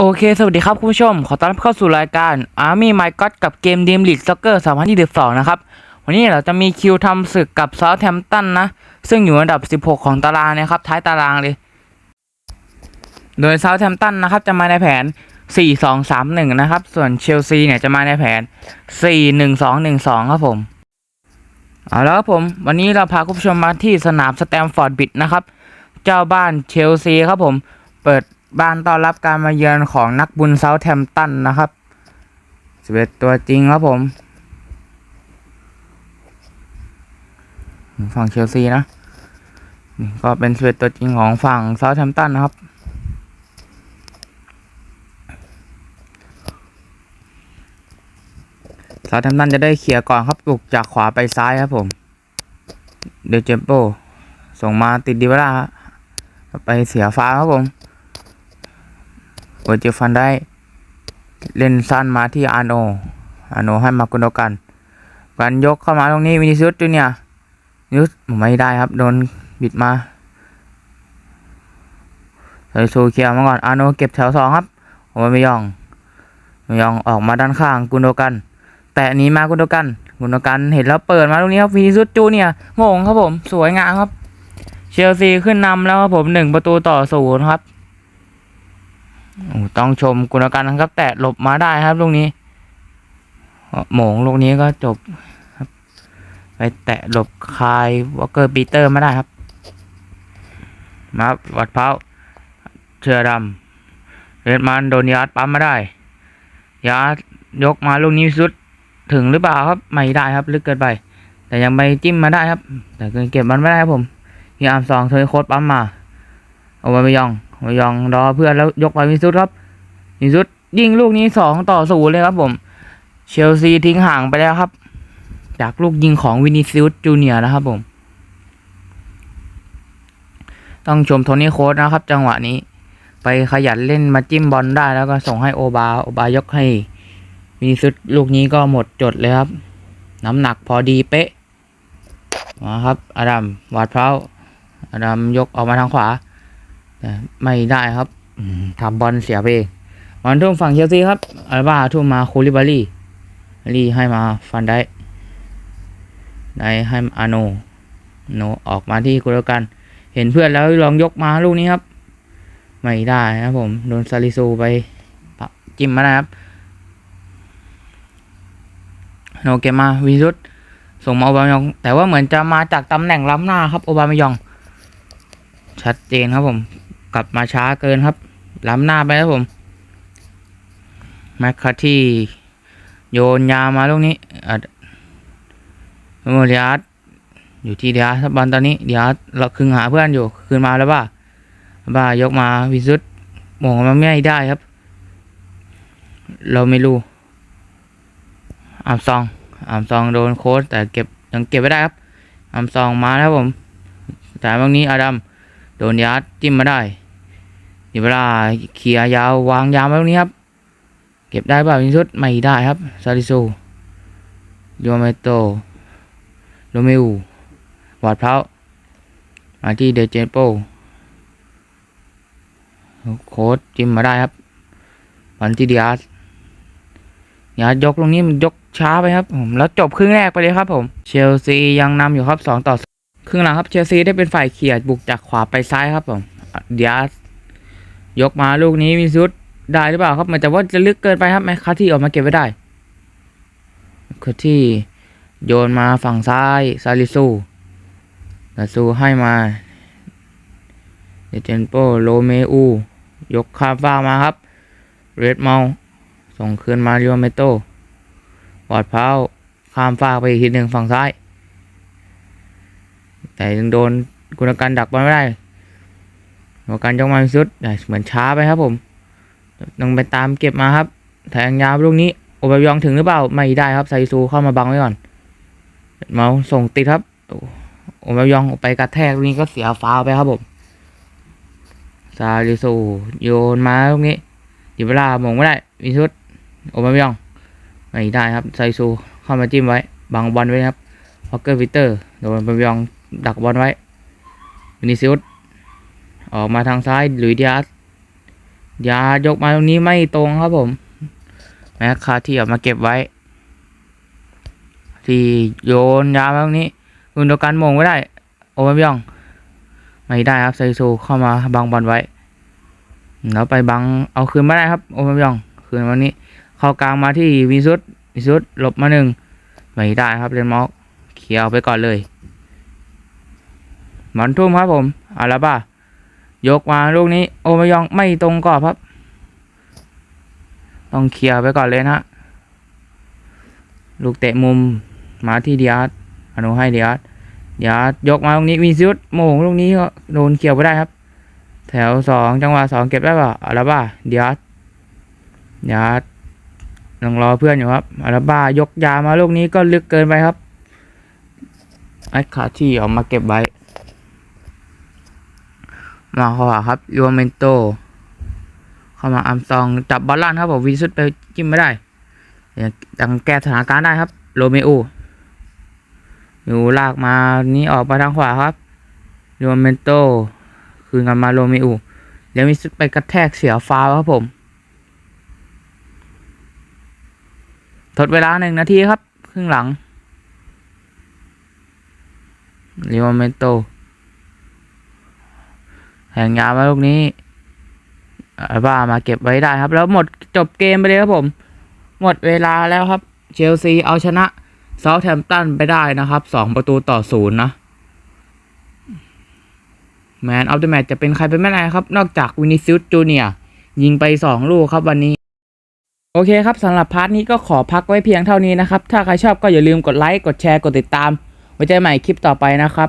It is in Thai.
โอเค สวัสดีครับคุณผู้ชม ขอต้อนรับเข้าสู่รายการ Army My God กับเกม Dream League Soccer 2022 นะครับ วันนี้เราจะมีคิวทำศึกกับ Southampton นะ ซึ่งอยู่อันดับ 16 ของตารางนะครับ ท้ายตารางเลย โดย Southampton นะครับ จะมาในแผน 4-2-3-1 นะครับ ส่วนเชลซีเนี่ยจะมาในแผน 4-1-2-1-2 ครับผม เอาแล้วครับผม วันนี้เราพาคุณผู้ชมมาที่สนามสแตมฟอร์ดบิดนะครับ เจ้าบ้านเชลซีครับผม เปิด บ้านต้อนรับการมาเยือนของนักบุญเซาแทมตันนะครับสิบเอ็ดตัวจริงครับผม ฝั่งเชลซีนะนี่ก็เป็นสิบเอ็ดตัวจริงของฝั่งเซาแทมตันนะครับ เซาแทมตันจะได้เคลียร์ก่อนครับปลุกจากขวาไปซ้ายครับผม เดเจมโปส่งมาติดดิวลาไปเสียฟ้าครับผม โอเจฟันได้ เล่นสั้นมาที่อาโนอาโนให้มากุนโดกันกันยกเข้ามาตรงนี้วินิซุสจูเนียนิสไม่ได้ครับ โดนบิดมาใส่ซูเคียมาก่อนอาโนเก็บแถวสองครับโอ้ไม่ยองไม่ยองออกมาด้านข้างกุนโดกัน แต่หนี้มากุนโดกันกุนโดกันเห็นแล้วเปิดมาตรงนี้ครับวินิซุสจูเนียร์โมงครับผม สวยงามครับ เชลซีขึ้นนำแล้วครับผมหนึ่งประตูต่อศูนย์ครับ ต้องชมกุณกันครับ แตะหลบมาได้ครับลูกนี้โหมงลูกนี้ก็จบครับไปแตะหลบคายวอเกอร์ปีเตอร์มาได้ครับมาครับวัดเพ้าเชือดำเรดมันโดนยาร์ดปั๊มมาได้ ยาร์ดยกมาลูกนี้สุดถึงหรือเปล่าครับ ไม่ได้ครับ ลึกเกินไป แต่ยังไปจิ้มมาได้ครับ แต่เก็บมันไม่ได้ครับผมยามสองเธอโคตรปั๊มมาเอาไปยอง ยองรอเพื่อนแล้วยกไปมิสุดครับมิสุดยิงลูกนี้สองต่อศูนย์เลยครับผม เชลซีทิ้งห่างไปแล้วครับ จากลูกยิงของวินิซิอุสจูเนียร์นะครับผม ต้องชมโทนี่โค้ดนะครับ จังหวะนี้ ไปขยันเล่นมาจิ้มบอลได้แล้วก็ส่งให้โอบาโอบายกให้วินิซิอุสลูกนี้ก็หมดจดเลยครับ น้ำหนักพอดีเป๊ะมาครับอาดัมวาดเพร้าอาดัมยกออกมาทางขวา แต่ไม่ได้ครับทำบอลเสียไปมันทุ่มฝั่งเชลซีครับอัลบาทุ่มมาคูลิบารีลีให้มาฟันได้ได้ให้อาโนโนออกมาที่กุลกัน เห็นเพื่อนแล้วลองยกมาลูกนี้ครับ ไม่ได้นะครับผม โดนซาลิซูไปจิ้มมานะครับ โนเกมาวิรุตส่งมาโอบามยอง แต่ว่าเหมือนจะมาจากตำแหน่งล้ำหน้าครับโอบามยอง ชัดเจนครับผม กลับมาช้าเกินครับ ล้ำหน้าไปครับผมแมคคาที่โยนยามาลูกนี้อะโมเดียสอยู่ที่เดียสบอลตอนนี้เดียสเราคึงหาเพื่อนอยู่ คืนมาแล้วบ้าบ้ายกมาวิสุทธ์มองมันไม่ได้ครับ เราไม่รู้อับซองอัมซองโดนโค้ดแต่เก็บยังเก็บไม่ได้ครับอัมซองมาแล้วผมแต่บางนี้อาดัม โดนยัดจิ้มมาได้อยู่เวลาเคลียยาววางยาวมาตรงนี้ครับ เก็บได้เปล่าวินชุดไม่ได้ครับซาริซูโยเมโตโรเมอูวอดเพร้ามาที่เดเจนโปโค้ดจิ้มมาได้ครับบอลที่ดิอาสดิอายกตรงนี้มันยกช้าไปครับผมแล้วจบครึ่งแรกไปเลยครับผม เชลซียังนำอยู่ครับสองต่อ ครึ่งหลังครับเชลซีได้เป็นฝ่ายเขี่ยบุกจากขวาไปซ้ายครับผมเดียสยกมาลูกนี้มีซุดได้หรือเปล่าครับมันแต่ว่าจะลึกเกินไปครับแมคคาที่ออกมาเก็บไว้ได้คือที่โยนมาฝั่งซ้ายซาลิซูซาลิซูให้มาเดเจนโปโลเมอู ยกข้ามฟ้ามาครับ เรดเมาส่งคืนมาเรียเมโตปอดเพ้าข้ามฟากไปอีกทีหนึ่งฝั่งซ้าย แต่ยังโดนกุณกันดักบอลไม่ได้กุณกันยกมาสุดเหมือนช้าไปครับผมต้องไปตามเก็บมาครับแทงยาวลูกนี้โอบายองถึงหรือเปล่าไม่ได้ครับไซซูเข้ามาบังไว้ก่อนเมาส่งติดครับโอบายองไปกระแทกลูกนี้ก็เสียฟาวไปครับผมซาลิซูโยนมาลูกนี้อยู่เวลามงไม่ได้มีชุดโอบายองไม่ได้ครับไซซูเข้ามาจิ้มไว้บังบอลไว้ครับฮอกเกอร์วิเตอร์โดนโอบยอง ดักบอลไว้วินิซิอุสออกมาทางซ้ายหลุยสดิอาสยายกมาตรงนี้ไม่ตรงครับผมแม็คาที่เอามาเก็บไว้ ที่โยนยามาตรงนี้กุนโดกันมงไม่ได้ โอเวอร์ยอง ไม่ได้ครับไซซูเข้ามาบังบอลไว้แล้วไปบังเอาคืนไม่ได้ครับ โอเวอร์ยองคืนวันนี้ เข้ากลางมาที่วิสุทวิสุทหลบมาหนึ่งไม่ได้ครับเรนมอกเคลียร์ไปก่อนเลย หมอนทุ่มครับผมอาราบ้ายกมาลูกนี้ โอมยองไม่ตรงกรอบครับ ต้องเคลียร์ไปก่อนเลยนะลูกเตะมุมมาที่เดียร์อนุให้เดียร์เดียร์ยกมาตรงนี้มีซิวโมงลูกนี้ก็โดนเคลียร์ไปได้ครับ แถวสองจังหวะสองเก็บได้ป่ะอาราบ้าเดียร์เดียร์ยังรอเพื่อนอยู่ครับอาราบ้ายกยามาลูกนี้ก็ลึกเกินไปครับไอ้ขาที่ออกมาเก็บไว้ มาขวาครับยูเมนโต เข้ามาอัมซองจับบอลลันครับผมวีสุดไปจิ้มไม่ได้ยังแก้สถานการณ์ได้ครับ โรเมโออยู่ลากมานี้ออกมาทางขวาครับยูเมนโต คืนกันมาโรเมโอแล้วมีสุดไปกระแทกเสียฟาวครับผมทดเวลาหนึ่งนาทีครับ ครึ่งหลังลิโอเมนโต แห่งยาวมาลูกนี้อาบ้ามาเก็บไว้ได้ครับ แล้วหมดจบเกมไปเลยครับผม หมดเวลาแล้วครับ เชลซีเอาชนะเซาท์แฮมป์ตันไปได้นะครับสองประตูต่อศูนย์นะแมนออฟเดอะแมตจะเป็นใครเป็นไม่ได้ครับ นอกจากวินิซิอุสจูเนียยิงไปสองลูกครับวันนี้ โอเคครับสำหรับพาร์ทนี้ก็ขอพักไว้เพียงเท่านี้นะครับ ถ้าใครชอบก็อย่าลืมกดไลค์ กดแชร์ กดติดตาม ไว้เจอกันใหม่คลิปต่อไปนะครับ